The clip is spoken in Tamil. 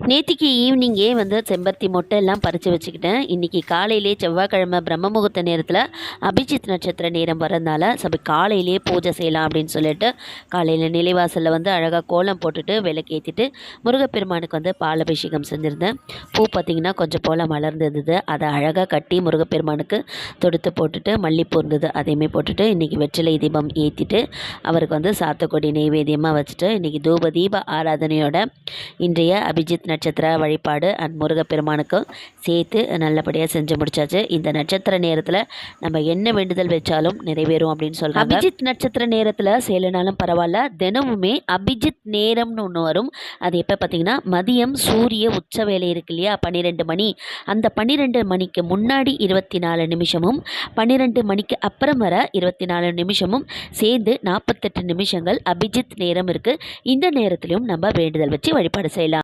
நேத்திக்கு ஈவினிங்கே வந்து செம்பருத்தி மொட்டை எல்லாம் பறித்து வச்சுக்கிட்டேன். இன்றைக்கி காலையிலே செவ்வாய்க்கிழமை பிரம்ம முகூர்த்த நேரத்தில் அபிஜித் நட்சத்திர நேரம் வரதுனால சபை காலையிலே பூஜை செய்யலாம் அப்படின்னு சொல்லிட்டு காலையில் நிலைவாசலில் வந்து அழகாக கோலம் போட்டுட்டு விளக்கேற்றிட்டு முருகப்பெருமானுக்கு வந்து பால் அபிஷேகம் செஞ்சுருந்தேன். பூ பார்த்திங்கன்னா கொஞ்சம் போல் மலர்ந்துருந்தது அதை அழகாக கட்டி முருகப்பெருமானுக்கு தொடுத்து போட்டுட்டு மல்லிப்பூ இருந்தது அதையுமே போட்டுட்டு இன்றைக்கி வெற்றிலை தீபம் ஏற்றிட்டு அவருக்கு வந்து சாத்துக்குடி நெய்வேத்தியமாக வச்சுட்டு இன்றைக்கி தூப தீப ஆராதனையோட இன்றைய அபிஜித் நட்சத்திர வழிபாடு அண்ட் முருகப்பெருமானுக்கும் சேர்த்து நல்லபடியாக செஞ்சு முடிச்சாச்சு. இந்த நட்சத்திர நேரத்தில் நம்ம என்ன வேண்டுதல் வச்சாலும் நிறைவேறும் அப்படின்னு சொல்கிறாங்க அபிஜித் நட்சத்திர நேரத்தில் செய்யலைனாலும் பரவாயில்ல. தினமுமே அபிஜித் நேரம்னு ஒன்று வரும். அது எப்போ பார்த்தீங்கன்னா மதியம் சூரிய உச்ச வேலை இருக்கு இல்லையா? பன்னிரெண்டு மணி. அந்த பன்னிரெண்டு மணிக்கு முன்னாடி இருபத்தி நாலு நிமிஷமும் பன்னிரெண்டு மணிக்கு அப்புறம் வர இருபத்தி நாலு நிமிஷமும் சேர்ந்து நாற்பத்தெட்டு நிமிஷங்கள் அபிஜித் நேரம் இருக்குது இந்த நேரத்திலையும் நம்ம வேண்டுதல் வச்சு வழிபாடு செய்யலாம்.